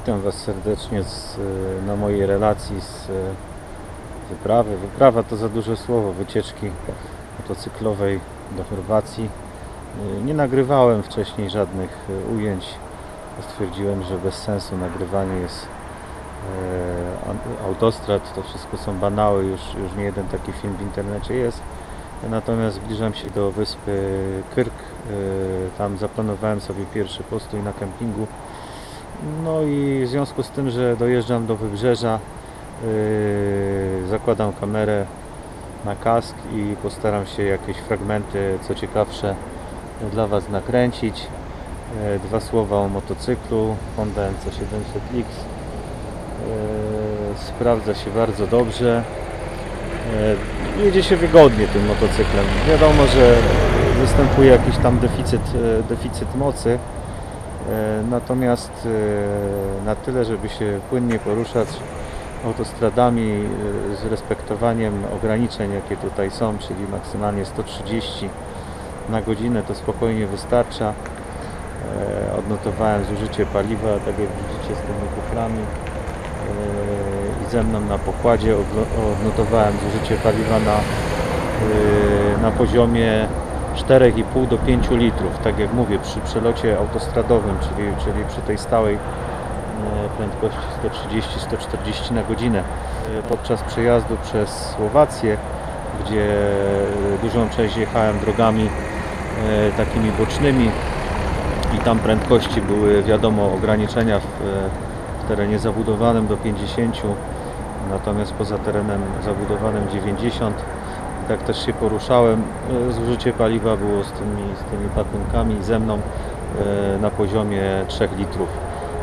Witam Was serdecznie z, e, na mojej relacji z e, wyprawy. Wyprawa to za duże słowo, wycieczki motocyklowej do Chorwacji. E, Nie nagrywałem wcześniej żadnych ujęć. Stwierdziłem, że bez sensu nagrywanie jest autostrad. To wszystko są banały, już, już nie jeden taki film w internecie jest. Natomiast zbliżam się do wyspy Kyrk. Tam zaplanowałem sobie pierwszy postój na kempingu. No i w związku z tym, że dojeżdżam do wybrzeża, yy, zakładam kamerę na kask i postaram się jakieś fragmenty, co ciekawsze, dla Was nakręcić. Yy, Dwa słowa o motocyklu Honda NC700X. Yy, Sprawdza się bardzo dobrze. Yy, Jedzie się wygodnie tym motocyklem. Wiadomo, że występuje jakiś tam deficyt, yy, deficyt mocy. E, Natomiast e, na tyle, żeby się płynnie poruszać autostradami e, z respektowaniem ograniczeń, jakie tutaj są, czyli maksymalnie 130 na godzinę, to spokojnie wystarcza. Odnotowałem zużycie paliwa, tak jak widzicie z tymi kuframi. E, I ze mną na pokładzie odno- odnotowałem zużycie paliwa na, na poziomie 4,5 do 5 litrów, tak jak mówię, przy przelocie autostradowym, czyli, czyli przy tej stałej e, prędkości 130-140 na godzinę. E, Podczas przejazdu przez Słowację, gdzie dużą część jechałem drogami e, takimi bocznymi i tam prędkości były wiadomo ograniczenia w, w terenie zabudowanym do 50, natomiast poza terenem zabudowanym 90 tak też się poruszałem. E, Zużycie paliwa było z tymi, z tymi ze mną e, na poziomie 3 litrów.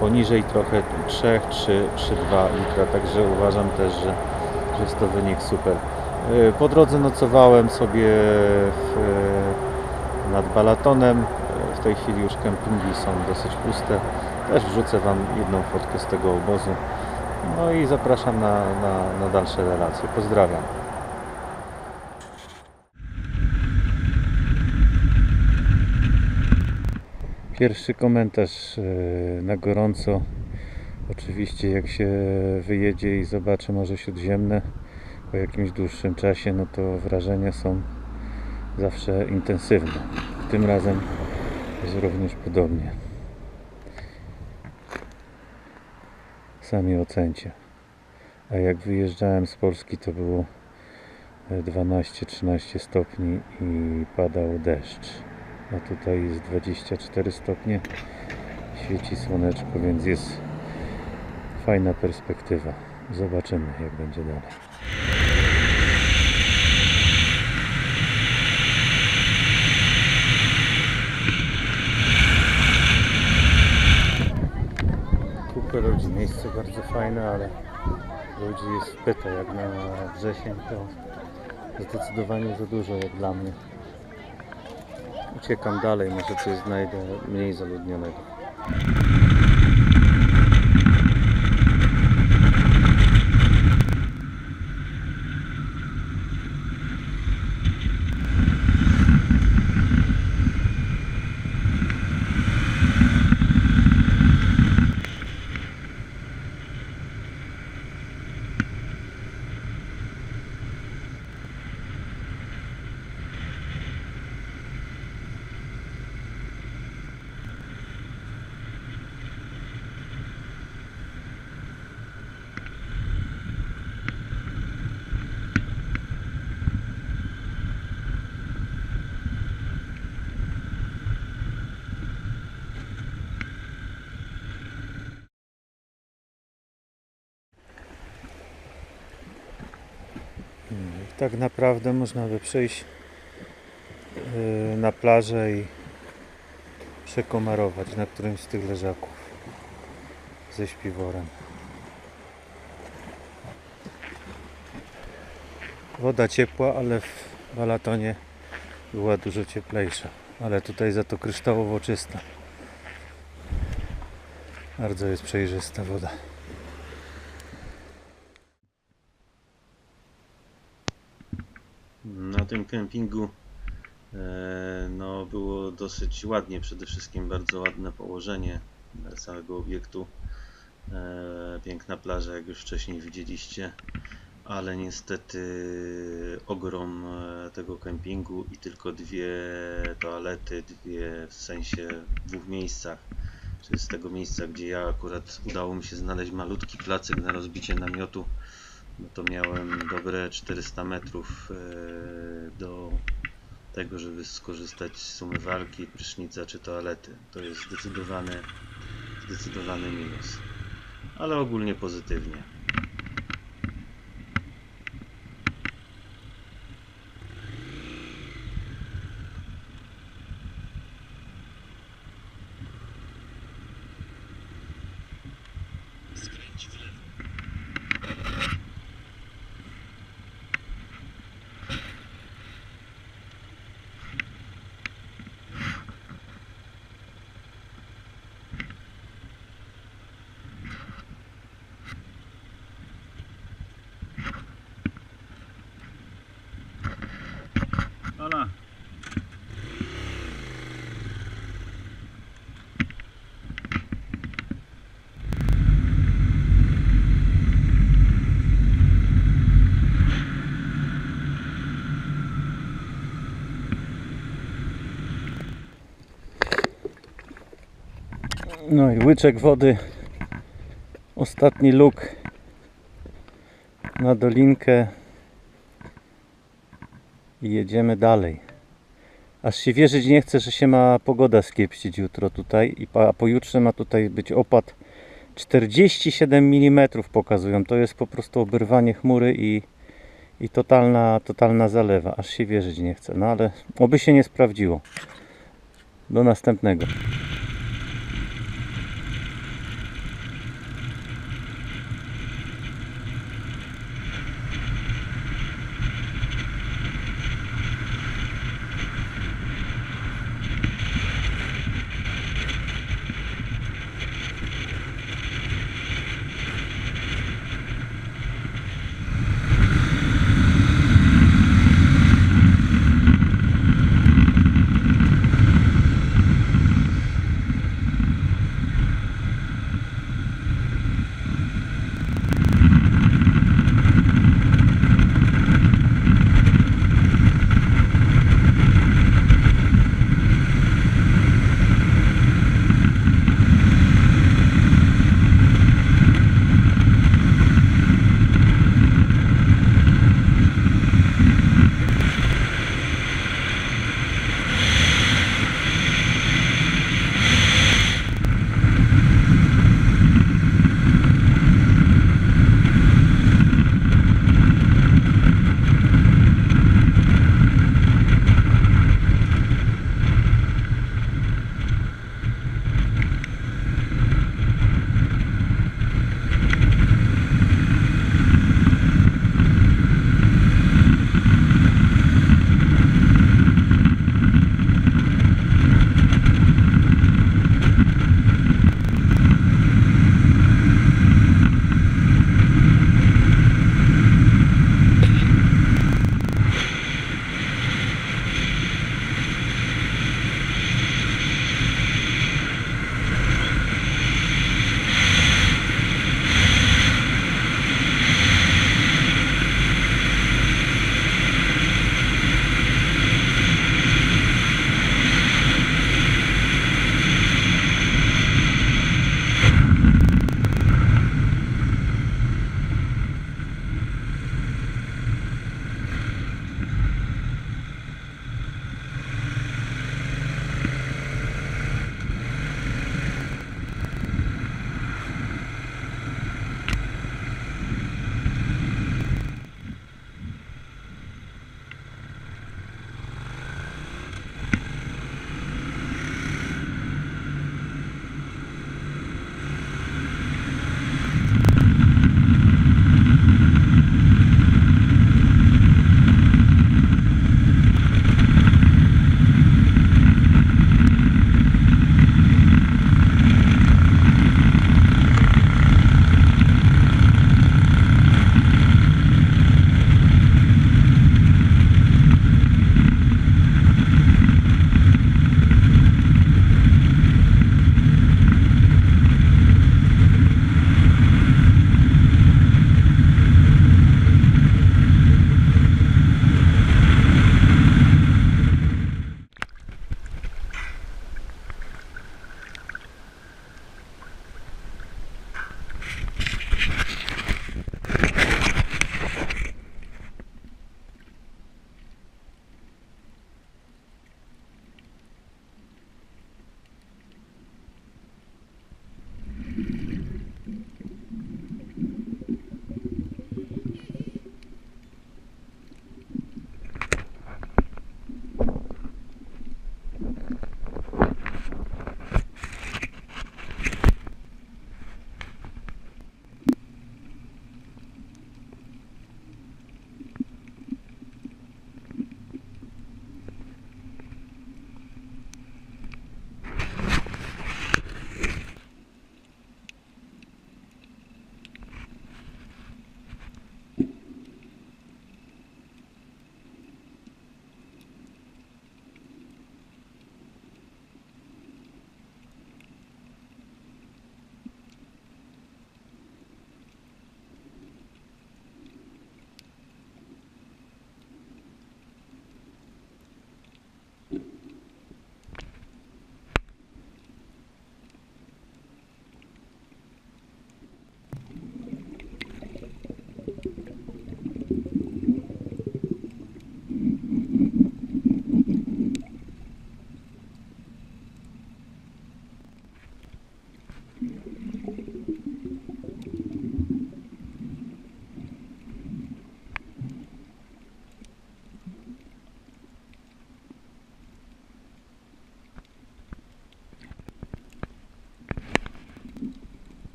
Poniżej trochę 3, 3, 3,2 litra, także uważam też, że, że jest to wynik super. E, Po drodze nocowałem sobie w, nad Balatonem. W tej chwili już kempingi są dosyć puste. Też wrzucę Wam jedną fotkę z tego obozu. No i zapraszam na, na, na dalsze relacje. Pozdrawiam. Pierwszy komentarz e, na gorąco. Oczywiście jak się wyjedzie i zobaczy Morze Śródziemne po jakimś dłuższym czasie, no to wrażenia są zawsze intensywne. Tym razem jest również podobnie. Sami ocencie. A jak wyjeżdżałem z Polski to było e, 12-13 stopni i padał deszcz. A tutaj jest 24 stopnie. Świeci słoneczko, więc jest fajna perspektywa. Zobaczymy jak będzie dalej. Kupę ludzi, miejsce bardzo fajne, ale ludzi jest pyta jak na wrzesień to zdecydowanie za dużo jak dla mnie. Uciekam dalej, może coś znajdę mniej zaludnionego. Tak naprawdę można by przyjść yy, na plażę i przekomarować na którymś z tych leżaków ze śpiworem. Woda ciepła, ale w Balatonie była dużo cieplejsza. Ale tutaj za to kryształowo czysta. Bardzo jest przejrzysta woda. Na tym kempingu e, no, było dosyć ładnie, przede wszystkim bardzo ładne położenie całego obiektu. E, piękna plaża, jak już wcześniej widzieliście, ale niestety ogrom e, tego kempingu i tylko dwie toalety, dwie w sensie w dwóch miejscach. Czyli z tego miejsca, gdzie ja akurat udało mi się znaleźć malutki placyk na rozbicie namiotu, no to miałem dobre 400 metrów e, do tego, żeby skorzystać z umywalki, prysznica czy toalety. To jest zdecydowany, zdecydowany minus. Ale ogólnie pozytywnie. Ola. No i łyczek wody. Ostatni luk na dolinkę. I jedziemy dalej. Aż się wierzyć nie chce, że się ma pogoda skiepścić jutro tutaj. I A pojutrze ma tutaj być opad 47 mm pokazują. To jest po prostu oberwanie chmury i, i totalna, totalna zalewa. Aż się wierzyć nie chce. No ale oby się nie sprawdziło. Do następnego.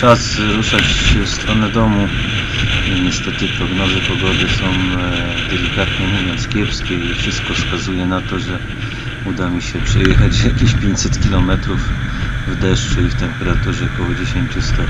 Czas ruszać w stronę domu. Niestety prognozy pogody są e, delikatnie mówiąc kiepskie i wszystko wskazuje na to, że uda mi się przejechać jakieś 500 km w deszczu i w temperaturze około 10 stopni.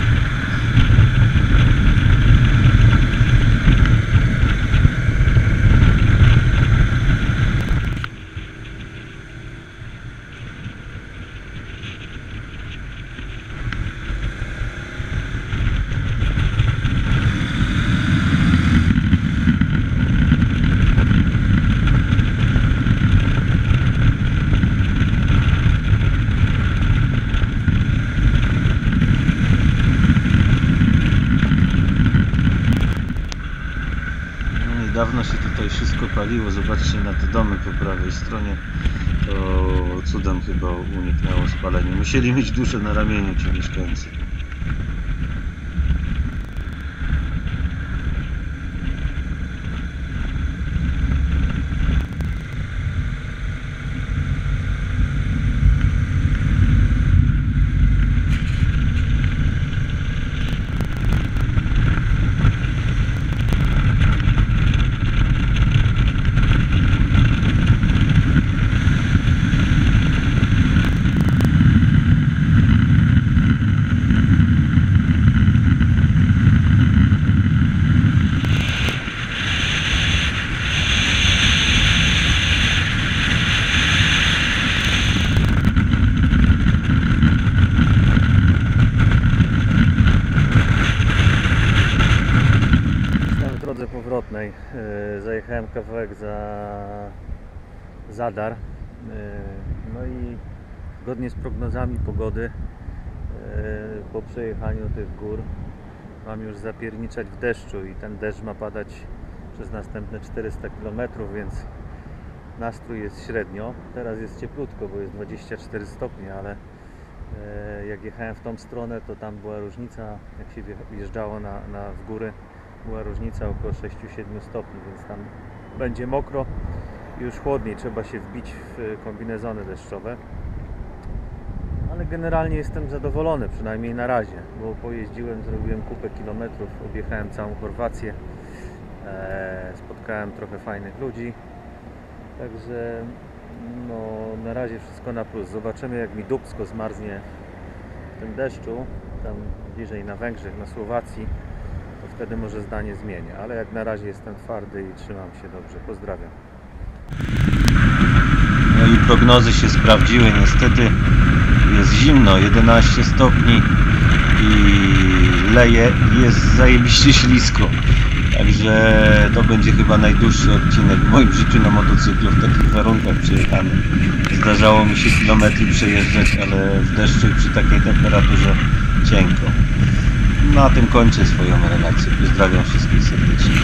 No, niedawno się tutaj wszystko paliło. Zobaczcie na te domy po prawej stronie. To cudem chyba uniknęło spalenia. Musieli mieć duszę na ramieniu ci mieszkańcy. Jestem w drodze powrotnej. E, Zajechałem kawałek za Zadar. E, No i zgodnie z prognozami pogody e, po przejechaniu tych gór mam już zapierniczać w deszczu i ten deszcz ma padać przez następne 400 km, więc nastrój jest średnio. Teraz jest cieplutko, bo jest 24 stopnie, ale e, jak jechałem w tą stronę, to tam była różnica, jak się wje- wjeżdżało na, na w góry, była różnica około 6-7 stopni, więc tam będzie mokro już chłodniej, trzeba się wbić w e, kombinezony deszczowe. Ale generalnie jestem zadowolony, przynajmniej na razie, bo pojeździłem, zrobiłem kupę kilometrów, objechałem całą Chorwację, e, spotkałem trochę fajnych ludzi, także no, na razie wszystko na plus. Zobaczymy jak mi dubsko zmarznie w tym deszczu, tam bliżej na Węgrzech, na Słowacji, to wtedy może zdanie zmienię, ale jak na razie jestem twardy i trzymam się dobrze. Pozdrawiam. I prognozy się sprawdziły. Niestety jest zimno, 11 stopni i leje jest zajebiście ślisko. Także to będzie chyba najdłuższy odcinek w moim życiu na motocyklu w takich warunkach przejechany. Zdarzało mi się kilometry przejeżdżać, ale w deszczu przy takiej temperaturze cienko. Na tym kończę swoją relację. Pozdrawiam wszystkich serdecznie.